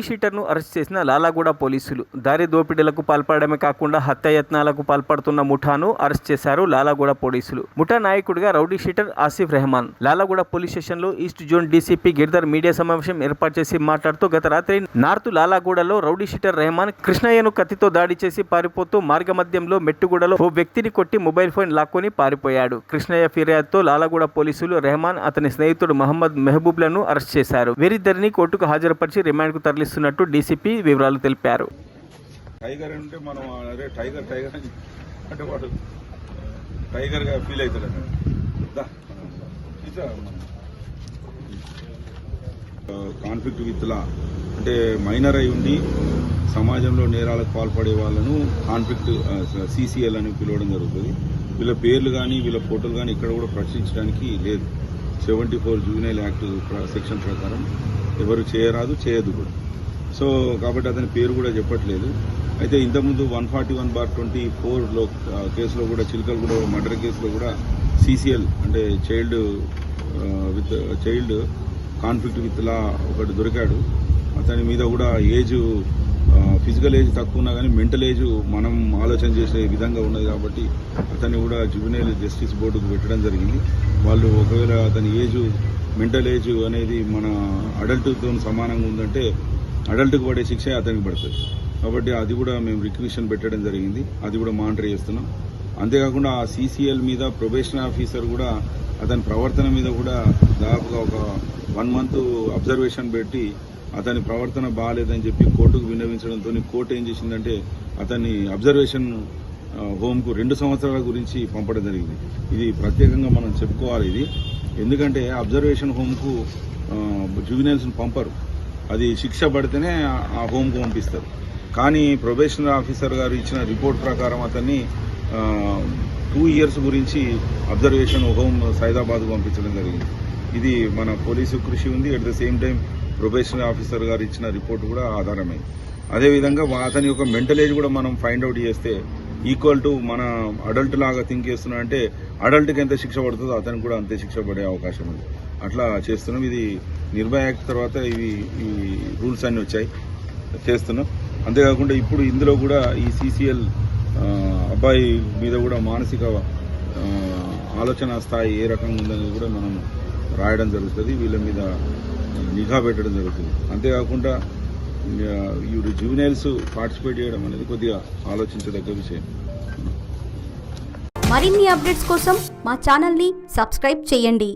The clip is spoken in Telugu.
రౌడీ షీటర్ను అరెస్ట్ చేసిన లాలాగూడ పోలీసులు. దారి దోపిడీలకు పాల్పడమే కాకుండా హత్యాయత్నాలకు పాల్పడుతున్న ముఠాను అరెస్ట్ చేశారు లాలాగూడ పోలీసులు. ముఠా నాయకుడిగా rowdy sheeter Asif Rehman. Lalaguda police స్టేషన్లో east zone DCP Giridhar media సమావేశం ఏర్పాటు చేసి మాట్లాడుతూ గత రాత్రి నార్త్ లాలాగూడలో రౌడీ షీటర్ రెహమాన్ కృష్ణయ్యను కత్తితో దాడి చేసి పారిపోతూ మార్గమధ్యంలో మెట్టుగూడలో ఓ వ్యక్తిని కొట్టి మొబైల్ ఫోన్ లాక్కొని పారిపోయాడు. కృష్ణయ్య ఫిర్యాదుతో లాలాగూడ పోలీసులు రెహమాన్ అతని స్నేహితుడు మహమ్మద్ మెహబూబ్లను అరెస్ట్ చేశారు. వీరిద్దరిని కోర్టుకు హాజరుపరిచి రిమాండ్కు తరలిస్తున్నట్టు డీసీపీ వివరాలు తెలిపారు. టైగర్ అంటే మనం అరే టైగర్ టైగర్ అని అంటే వాడు టైగర్గా ఫీల్ అవుతాడు. కాన్ఫ్లిక్ట్ విత్లా అంటే మైనర్ అయి ఉండి సమాజంలో నేరాలకు పాల్పడే వాళ్ళను కాన్ఫ్లిక్ట్ సీసీఎల్ అని పిలవడం జరుగుతుంది. వీళ్ళ పేర్లు కానీ వీళ్ళ ఫోటోలు కానీ ఇక్కడ కూడా ప్రశ్నించడానికి లేదు. Seventy four juvenile act section ప్రకారం ఎవరు చేయరాదు చేయదు కూడా. సో కాబట్టి అతని పేరు కూడా చెప్పట్లేదు. అయితే ఇంతకుముందు one forty one bar twenty ఫోర్లో కేసులో కూడా చిలకలగూడ కూడా మర్డర్ కేసులో కూడా సీసీఎల్ అంటే child with child conflict with law ఒకటి దొరికాడు. అతని మీద కూడా ఏజ్ ఫిజికల్ ఏజ్ తక్కువ ఉన్నా కానీ మెంటల్ ఏజ్ మనం ఆలోచన చేసే విధంగా ఉన్నది కాబట్టి అతన్ని కూడా జుబినైల్ జస్టిస్ బోర్డుకు పెట్టడం జరిగింది. వాళ్ళు ఒకవేళ అతని ఏజ్ మెంటల్ ఏజ్ అనేది మన అడల్ట్తో సమానంగా ఉందంటే అడల్ట్కి పడే శిక్ష అతనికి పడుతుంది. కాబట్టి అది కూడా మేము రిక్విషన్ పెట్టడం జరిగింది. అది కూడా మానిటర్ చేస్తున్నాం. అంతేకాకుండా ఆ సీసీఎల్ మీద ప్రొబేషన్ ఆఫీసర్ కూడా అతని ప్రవర్తన మీద కూడా దాదాపుగా ఒక వన్ మంత్ అబ్జర్వేషన్ పెట్టి అతని ప్రవర్తన బాగాలేదని చెప్పి కోర్టుకు విన్నవించడంతో కోర్టు ఏం చేసిందంటే అతన్ని అబ్జర్వేషన్ హోమ్కు రెండు సంవత్సరాల గురించి పంపడం జరిగింది. ఇది ప్రత్యేకంగా మనం చెప్పుకోవాలి ఇది. ఎందుకంటే అబ్జర్వేషన్ హోమ్కు జువినల్స్ని పంపరు. అది శిక్ష పడితేనే ఆ- హోమ్కు పంపిస్తారు. కానీ ప్రొబేషనర్ ఆఫీసర్ గారు ఇచ్చిన రిపోర్ట్ ప్రకారం అతన్ని టూ ఇయర్స్ గురించి అబ్జర్వేషన్ హోమ్ సైదాబాద్ పంపించడం జరిగింది. ఇది మన పోలీసు కృషి ఉంది. At the same time probationary officer గారు ఇచ్చిన రిపోర్ట్ కూడా ఆధారమే. అదేవిధంగా అతని యొక్క మెంటల్ ఏజ్ కూడా మనం ఫైండ్ అవుట్ చేస్తే ఈక్వల్ టు మన అడల్ట్ లాగా థింక్ చేస్తున్నా అంటే అడల్ట్కి ఎంత శిక్ష పడుతుందో అతనికి కూడా అంతే శిక్ష పడే అవకాశం ఉంది. అట్లా చేస్తున్నాం. ఇది నిర్భయ యాక్ట్ తర్వాత ఇవి ఈ రూల్స్ అన్నీ వచ్చాయి. చేస్తున్నాం. అంతేకాకుండా ఇప్పుడు ఇందులో కూడా ఈ సీసీఎల్ అబ్బాయి మీద కూడా మానసిక ఆలోచన స్థాయి ఏ రకంగా ఉందనేది కూడా మనం రాయడం జరుగుతుంది వీళ్ళ మీద నిఘా పెట్టడం జరుగుతుంది. అంతేకాకుండా వీడు జూనియర్స్ పార్టిసిపేట్ చేయడం అనేది కొద్దిగా ఆలోచించదగ్గ విషయం. మరిన్ని అప్డేట్స్ కోసం మా ఛానల్ని సబ్స్క్రైబ్ చేయండి.